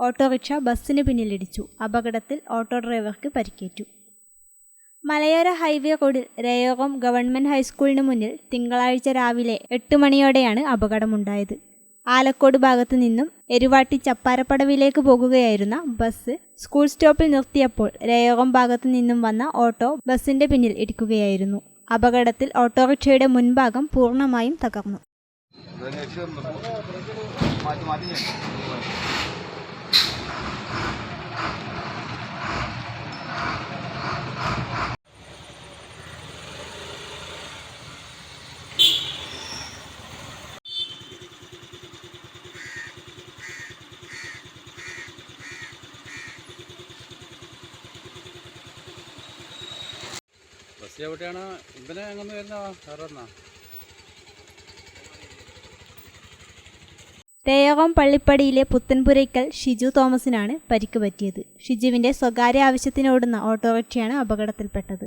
Autorickshaw ബസ്സിന് പിന്നിലിടിച്ചു. അപകടത്തിൽ auto ഡ്രൈവർക്ക് പരിക്കേറ്റു. മലയോര ഹൈവേ റോഡിൽ രയോഗം ഗവൺമെന്റ് ഹൈസ്കൂളിന് മുന്നിൽ തിങ്കളാഴ്ച രാവിലെ എട്ട് മണിയോടെയാണ് അപകടമുണ്ടായത്. ആലക്കോട് ഭാഗത്തു നിന്നും എരുവാട്ടി ചപ്പാരപ്പടവിലേക്ക് പോകുകയായിരുന്ന ബസ് സ്കൂൾ സ്റ്റോപ്പിൽ നിർത്തിയപ്പോൾ രയോഗം ഭാഗത്തു നിന്നും വന്ന ഓട്ടോ ബസ്സിന്റെ പിന്നിൽ ഇടിക്കുകയായിരുന്നു. അപകടത്തിൽ ഓട്ടോറിക്ഷയുടെ മുൻഭാഗം പൂർണമായും തകർന്നു. എവിടെയാണ്? ഇവനെ എങ്ങനെ വരുന്ന വേറെ തേയകം പള്ളിപ്പടിയിലെ പുത്തൻപുരയ്ക്കൽ ഷിജു തോമസിനാണ് പരിക്ക് പറ്റിയത്. ഷിജുവിന്റെ സ്വകാര്യ ആവശ്യത്തിനോടുന്ന ഓട്ടോറിക്ഷയാണ് അപകടത്തിൽപ്പെട്ടത്.